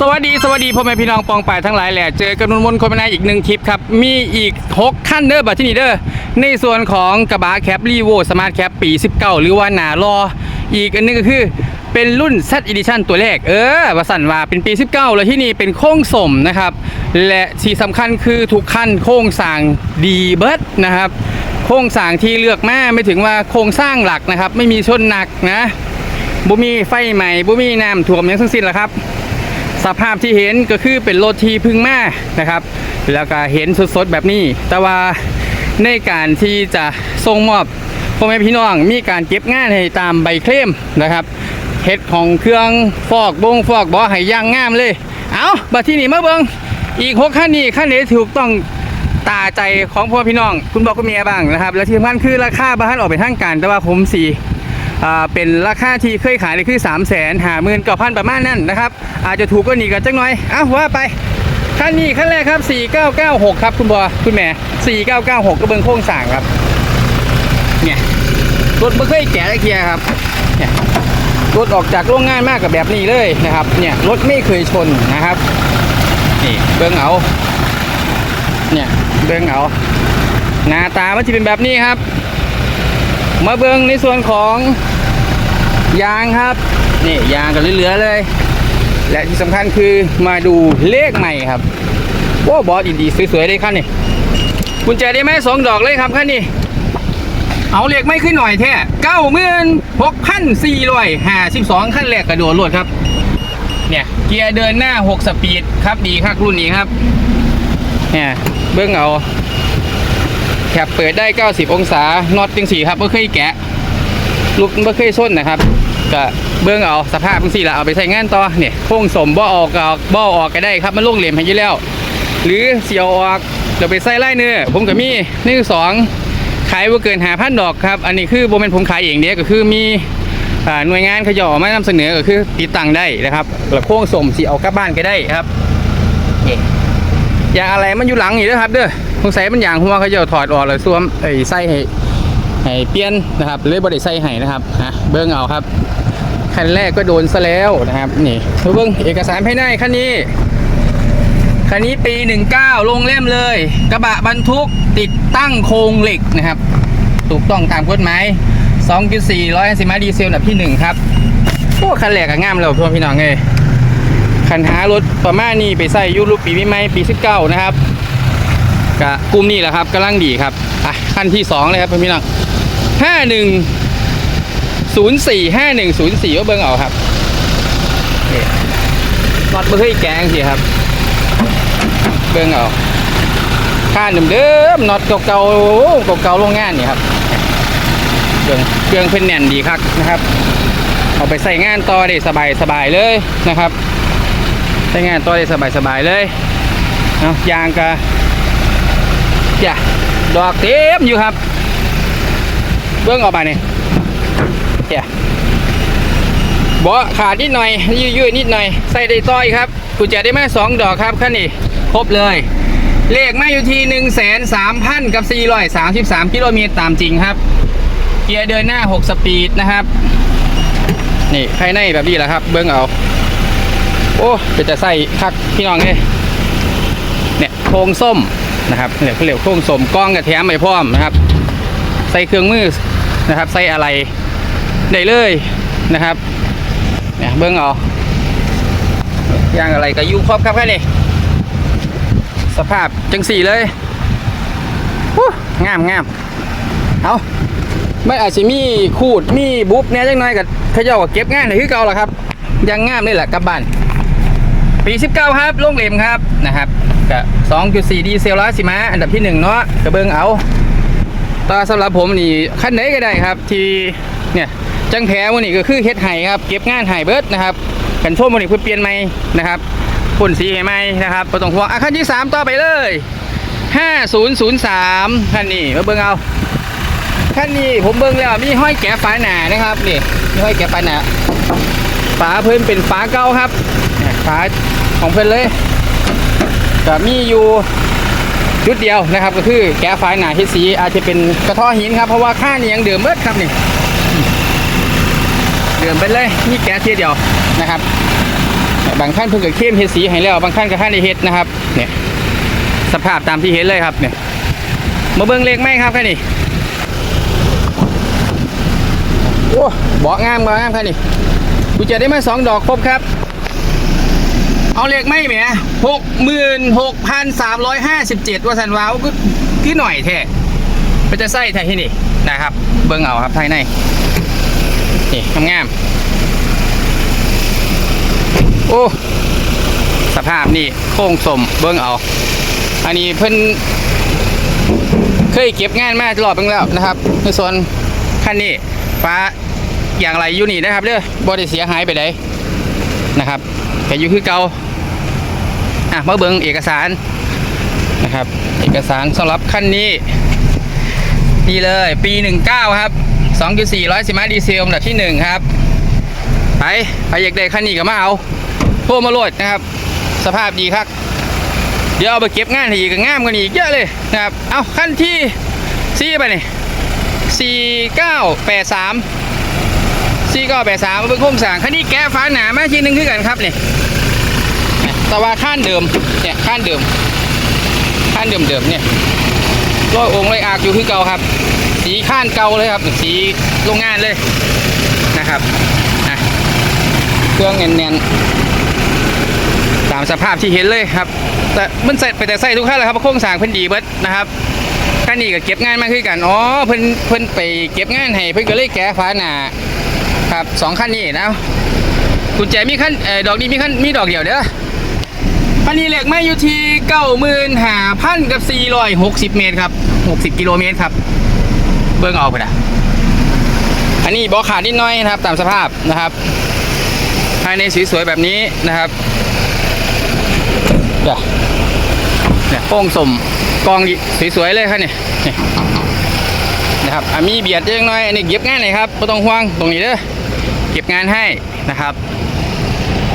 สวัสดีสวัสดีพ่อแม่พี่น้องปองป่ายทั้งหลายแหละเจอกันมนมนคนมานาอีกหนึ่งทริปครับ มีอีก 6 ขั้นเด้อบัดที่นี่เด้อในส่วนของกระบะแคปรีโวสมาร์ทแคปปี 19 หรือว่าหนารอ อีกอันนึงก็คือเป็นรุ่น Z Edition ตัวแรก เออว่าสั่นว่าเป็นปี 19 แล้วที่นี่เป็นโค้งสมนะครับ และที่สำคัญคือทุกขั้นโค้งสางดีเบิร์ดนะครับ โค้งสางที่เลือกมาไม่ถึงว่าโครงสร้างหลักนะครับ ไม่มีชนหนักนะบุมีไฟใหม่บุมีน้ำท่วมยังทั้งสิ้นแหละครับ สภาพที่เห็นก็คือเป็นรถที่พึ่งมานะครับ แล้วก็เห็นสดๆแบบนี้ แต่ว่าในการที่จะส่งมอบพ่อแม่พี่น้องมีการเก็บงานให้ตามใบเคลมนะครับเฮ็ดของเครื่องฟอกบงฟอกบอให้ย่างงามเลย เอาบัดที่นี่มาเบิงอีกหกขั้นนี้ขั้นนี้ถูกต้องตาใจของพ่อพี่น้อง คุณบอกคุณเมียบ้างนะครับ และที่สำคัญคือราคาบ้านออกเป็นทางการแต่ว่าผมสี่ เป็นราคาที่เคยขายเลยคือ3 0 0 0 0 0หาหมื่นกับพันประมาณนั้นนะครับ อาจจะถูกก็หนีกันจังหน่อยเอ้าว่าไปขั้นนี้ขั้นแรกครับ 4996 ครับคุณบอคุณแม่4996ก็เบิ้งโค้งสั่งครับเนี่ยรถไม่เคยแกะตะเคียครับเนี่ยรถออกจากโรงงานมากกับแบบนี้เลยนะครับเนี่ยรถไม่เคยชนนะครับนี่เบิ้งเอาเนี่ยเบิ้งเอาหน้าตามันจะเป็นแบบนี้ครับ มาเบิงในส่วนของ ยางครับนี่ยางกันเหลือเลย และที่สำคัญคือมาดูเลขใหม่ครับโอ้บอสดีๆสวยๆเลยคันนี้กุญแจได้ไหมสองดอกเลยครับคันนี้เอาเลขไม่ขึ้นหน่อยแท้เก้าหมื่นหกพันสี่ร้อยห้าสิบสองขั้นแรกกระโดดรวดครับเนี่ยเกียร์เดินหน้า6สปีดครับดีครับรุ่นนี้ครับเนี่ยเบิ้องเอาแคปเปิดได้ 90 องศาน็อตจังสีครับไม่เคยแกะลูกไม่เคยส้นนะครับ ก็เบื้องเอาสภาพจังสีละเอาไปใช้งานต่อเนี่ยโค้งสมบ่ออกก็ออกบ่อออกก็ได้ครับมันลงเหลี่ยมให้อยี่แล้ว หรือเสียวออกเดี๋ยวไปใส่ไล่เนื้อผมก็มีหนึ่งสองขายว่าเกินหาพันดอกครับอันนี้คือโบเป็นผมขายเองเนี้ยก็คือมีหน่วยงานขาจะอมานำเสนอก็คือติดตั้งได้นะครับแล้วโค้งสมสีเอากลับบ้านก็ได้ครับนี่ยางอะไรมันอยู่หลังอยู่นะครับเด้อสงสัยมันอย่างหัวเขาจะเอถอดออกแล้วสวมไอ้ไส้ให้ให้เปลี่ยนนะครับเลยบริใส่ให้นะครับฮะเบิ้งเอาครับ คันแรกก็โดนซะแล้วนะครับ นี่มาเบิ้งเอกสารภายในคันนี้ คันนี้ปี 19 ลงเล่มเลย กระบะบรรทุกติดตั้งโครงเหล็กนะครับ ถูกต้องตามกฎหมาย2.4 150ม้าดีเซลอันดับที่ 1 ครับโอ้คันแรกก็งามแล้วพี่น้องเอ้คันหารถประมาณนี้ไปใส่ยูรูปปีใหม่ปี19นะครับกะกลุ่มนี้แหละครับกำลังดีครับอะขั้นที่ 2 เลยครับพี่น้อง 5104 5104ก็เบิ่งเอาครับนี่น็อตเบอร์เฮ้ยแกงสิครับ เบิ่งเอาค่าเดิมๆน็อตเก่าๆเก่าๆโรงงานนี่ครับเครื่องเครื่องเพิ่นแน่นดีครับนะครับ เอาไปใส่งานต่อได้สบายๆเลยนะครับใช้งานตัวได้สบายๆเลยเอาะยางกะจ้ะดอกเต็มอยู่ครับ เบื้องออกมาเนี่ย จ้ะบอขาดนิดหน่อยยืดๆนิดหน่อย ใส่ได้ต้อยครับกุญแจได้มาสองดอกครับขั้นนี้ครบเลย เลขมาอยู่ที่หนึ่งแสนสามพันกับสี่ร้อยสามสิบสามกิโลเมตรตามจริงครับ เกียร์เดินหน้า6สปีดนะครับ นี่ภายในแบบนี้แหละครับ เบื้องเอา โอ้เป็นจะใส่คักพี่น้องเลยเนี่ยโครงส้มนะครับเนี่ยเขาเรียกโครงส้มกล้องกระแถมไปพร้อมนะครับ ใส่เครื่องมือนะครับ ใส่อะไร ได้เลยนะครับเนี่ยเบิ้งเอาย่างอะไรก็ยูครบครับแค่นี้สภาพจังสี่เลยหูงามงามเอาไม่อาจจะมีขูดมีบุ๊บเนี่ยจังน้อยกับเขาเจ้าก็เก็บงานเลยคือเก่าล่ะครับ ยังงามนี่แหละกับบ้าน ปี 19 ครับลงเหลมครับนะครับกับ2.4ดีเซลล้าสิมาอันดับที่1เนาะกระเบิงเอาแตาสำหรับผมนี่ขั้นไหนก็ได้ครับ ที่เนี่ย จังแผลวันนี้ก็คือเฮ็ดไห้ครับเก็บงานไห้เบิร์ดนะครับกันโชมวันนี้เพื่อเปลี่ยนใหม่นะครับพ่นสีใหม่นะครับประตองห่วงอะขั้นที่ 3 ต่อไปเลย 5003ขั้นนี้มาเบิ่งเอาขั้นนี้ผมเบิ่งแล้วมีห้อยแกะฝาหนานะครับนี่มีห้อยแกะฝาหนาฝาเพิ่นเป็นฝาเก่าครับฝาของเพิ่นเลยก็มีอยู่จุดเดียวนะครับก็คือแก้ฝาหนาเฮดสีอาจจะเป็นกระท้อหินครับเพราะว่าค่านี่ยังเดิมเบิดครับนี่ ดิมไปเลยนี่แก้เทียเดียวนะครับ บางขั้นเพิ่งกับเข้มเฮ็ดสีให้แล้ว บางขั้นก็ขั้นได้เฮ็ดนะครับเนี่ยสภาพตามที่เห็นเลยครับเนี่ยมาเบิ่งเลขไหมครับแค่นี้โอ้เบาะงามเบาะงามแค่นี้กูจะได้มาสองดอกครบครับ เอาเลขไหมแหมหกหมื่นหกพันสามร้อยห้าสิบเจ็ดว่าสันวาวก็คือหน่อยแท้มันจะไส้ไทยที่นี่นะครับ เบิ่งเอาครับภายใน นี่งามๆโอ้สภาพนี่โค้งสมเบิ่งเอา อันนี้เพิ่นเคยเก็บงานมารอบนึงแล้วนะครับในส่วนคันนี้ฟ้าอย่างไรอยู่นี่นะครับเด้อบอได้เสียหายไปไหนนะครับแต่อยู่คือเก่าอะมาเบิ่งเอกสารนะครับ เอกสารสำหรับคันนี้นี่เลยปี 19 ครับ 2.4 100สิมาดีเซลอันดับที่ 1 ครับ ไปไปอยากได้คันนี้ก็มาเอาโทรมาโหลดนะครับ สภาพดีครับ เดี๋ยวเอาไปเก็บงานให้อีกก็งามกว่านี้อีกเยอะเลยนะครับ เอาขั้นที่สี่ไปนี่สี่เก้าแปดสามสี่เก้าแปดสามเป็นโครงสางคันนี้แกะฟ้าหนามาทีหนึงคือกันครับเนี่แต่ว่าขั้นเดิมเนี่ยขั้นเดิมขั้นเดิมเดิมๆเนี่ยร้อยองค์เลยอากอยู่คือเก่าครับ สีข้านเก่าเลยครับ สีโรงงานเลยนะครับอะเครื่องเนียนๆตามสภาพที่เห็นเลยครับ แต่มันใส่ไปแต่ใส่ทุกขั้นเลยครับโครงสร้างเพิ่นดีเบิดนะครับขั้นนี้ก็เก็บงานมาคือกันอ๋อเพิ่นเพิ่นไปเก็บงานให้เพิ่นก็เลยแก้ฝาหน้าครับสองขั้นนี้นะกุญแจมีขั้นเออดอกนี้มีขั้นมีดอกเดียวเด้อขั้นนี้เหล็กไม่อยู่ที่เก้าหมื่นห้าพันกับสี่ร้อยหกสิบเมตรครับหกสิบกิโลเมตรครับ เบิ่งเอาไปนะอันนี้บอกขาดนิดหน้อยนะครับ ตามสภาพนะครับ ภายในสวยๆแบบนี้นะครับเนี่ยเนี่ยโป้งสมกองสวยๆเลยครับเนี่ยนะครับอะมีเบียดเล็กน้อยอันนี้เก็บงานเลยครับไม่ต้องห่วงตรงนี้เด้อเก็บงานให้นะครับ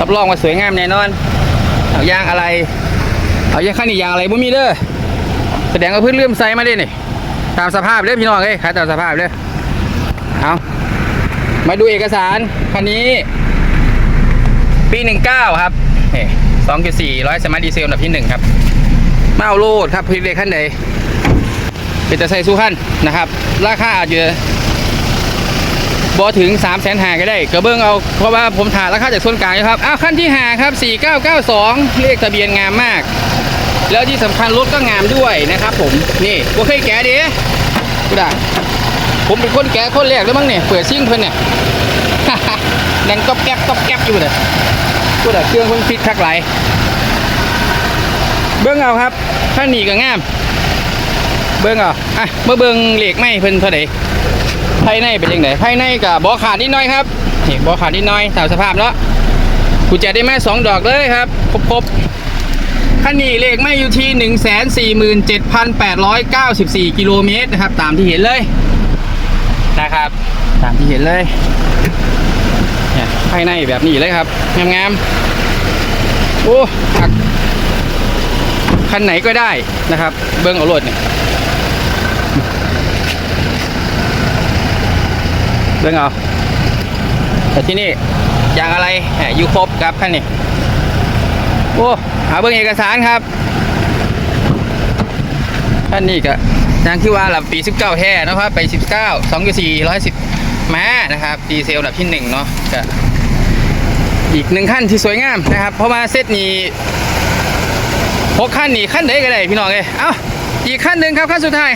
รับรองว่าสวยงามแน่นอนเอายางอะไร เอายางข้างนี้ยางอะไรบ่มีเด้อแสดงว่าเพื่อนเลื่อมใสมาเด้เนี่ย ตามสภาพเลยพี่น้องเอ้ยครับตามสภาพเลยเอามาดูเอกสารคันนี้ ปีหนึ่งเก้าครับสองจุดสี่ร้อยสมาร์ทดีเซลอันดับที่หนึ่งครับมาเอาโลดครับพิเศษขั้นใดเป็นจะใส่สู้ขั้นนะครับ ราคาอาจจะบอถึง3ามแสนหาก็ได้กระเบื้องเอาเพราะว่าผมถ่ายราคาจากส่วนกลางอยู่ครับอ้าวขั้นที่หาครับ 4992 เลขทะเบียนงามมาก แล้วที่สำคัญรถก็งามด้วยนะครับ ผมนี่ก็เคยแกะดิกูด่าผมเป็นคนแกะคนแรกแล้วมั้งเนี่ยเปิดซิ่งเพิ่นเนี่ยดังก๊อบแก๊บก๊อบแก๊บอยู่เลยพูดแต่เครื่องเพิ่งฟิตคักไหลเบิ้งเอาครับถ้าหนีก็งาม เบิ้งเอาอะเมื่อเบิ้งเหล็กไหมเพิ่นเท่าไหร่ภายในเป็นยังไงภายในกับบอขาดนิดหน่อยครับนี่บอขาดนิดหน่อยตามสภาพแล้วกูจะได้แม่สองดอกเลยครับครบ ขันนี้เลขไม่อยู่ที่หนึ่งแสนสี่หมื่นเจ็ดพันแปดร้อยเก้าสิบสี่กิโลเมตรนะครับ ตามที่เห็นเลยนะครับ ตามที่เห็นเลยเนี่ยภายในแบบนี้เลยครับงามๆโอ้หักคันไหนก็ได้นะครับ เบิ้งเอารถเนี่ยเบิ้งเอาแต่ที่นี่อย่างอะไรอยู่ครบครับคันนี้ โอ้หาเบิ้งเอกสารครับท่านนี้ก็นางที่ว่าหลับปี19แท้นะครับไป19 2 4 110ม้านะครับดีเซลอันดับที่1เนาะก็อีกหนึ่งขั้นที่สวยงามนะครับ เพราะว่าเซตนี้หกขั้นนี่ขั้นไหนก็ได้พี่น้องเอ้เอ้าอีกขั้นหนึ่งครับขั้นสุดท้าย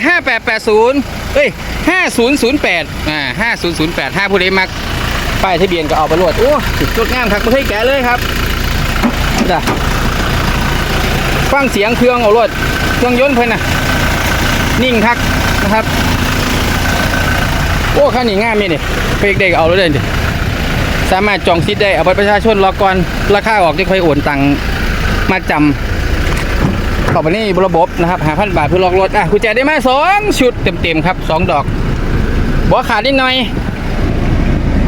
5880 เอ้ย 5008 อ่า 5008ถ้าผู้ใดมักป้ายทะเบียนก็เอาไปโหลดโอ้สุดงามครับไม่ใช่แกเลยครับจ้ะ ฟังเสียงเครื่องเอาโหลดเครื่องยนต์เพิ่นน่ะนิ่งคักนะครับ โอ้คันนี้ง่ามมีนี่เพกเด็กเอาเลยเดิสามารถจองซิทได้เอาบัตรประชาชนรอก่อนราคาออกจะค่อยโอนตังมาจำเข้าไปนี่ระบบนะครับหาพันบาทเพื่อลอกรถอะกุญแจได้มาสองชุดเต็มๆครับสองดอกบัวขาดนิดหน่อย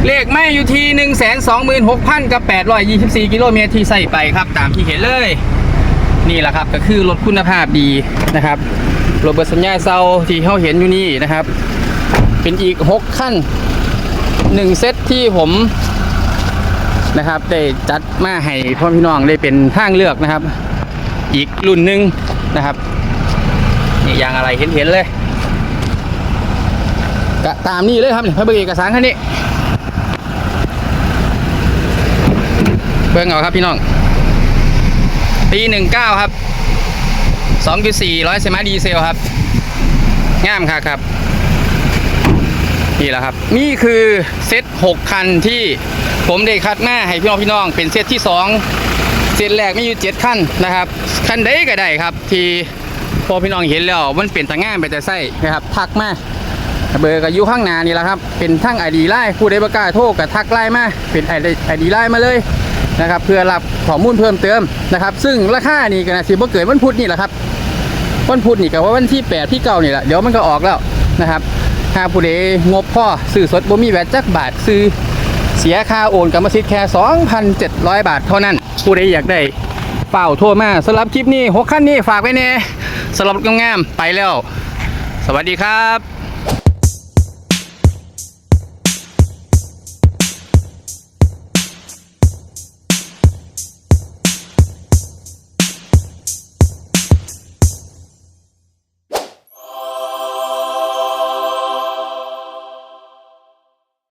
เลขไม่อยู่ที่หนึ่งแสนสองหมื่นหกพันกับแปดร้อยยี่สิบสี่กิโลเมตรที่ใส่ไปครับ ตามที่เห็นเลย นี่แหละครับก็คือรถคุณภาพดีนะครับรถเบอร์สัญญาเซาที่เขาเห็นอยู่นี่นะครับ เป็นอีก 6 ขั้น 1 เซตที่ผมนะครับได้จัดมาให้พ่อพี่น้องได้เป็นทางเลือกนะครับ อีกรุ่นหนึ่งนะครับนี่ยางอะไรเห็นเห็นๆเลยก็ตามนี้เลยครับพระเบิกเอกสารคันนี้ เบิ่งเอาครับพี่น้อง ปีหนึ่งเก้าครับสองจุดสี่ร้อยเซมาดีเซลครับงามครับครับ นี่แหละครับ นี่คือเซต6คันที่ผมได้คัดมาให้พี่น้องพี่น้อง เป็นเซตที่2เซตแรกไมีอยู่7คันนะครับคันใดก็ได้ครับ ที่พอพี่น้องเห็นแล้วมันเป็นต่างงามไปแต่ไส้นะครับทักมาเบอร์ก็อยู่ข้างหน้านี่แหละครับ เป็นทั้งไอดีไลน์ผู้ใดประกล้าโทรกับทักไลน์มาเป็นไอดีไลน์มาเลย นะครับเพื่อรับข้อมูลเพิ่มเติมนะครับซึ่งราคานี่ก็นะสิบ่เกิดวันพุธนี่แหละครับวันพุธนี่ก็ว่าวันที่8ที่เก้านี่แหละเดี๋ยวมันก็ออกแล้วนะครับถ้าผู้ใดงบพ่อซื้อสดบ่มีแวดจักบาทซื้อเสียค่าโอนกรรมสิทธิ์แค่ 2,700 บาทเท่านั้น ผู้ใดอยากได้เป่าโทรมาสำหรับคลิปนี้หกขั้นนี้ฝากไว้แน่สำหรับงามๆไปแล้ว สวัสดีครับ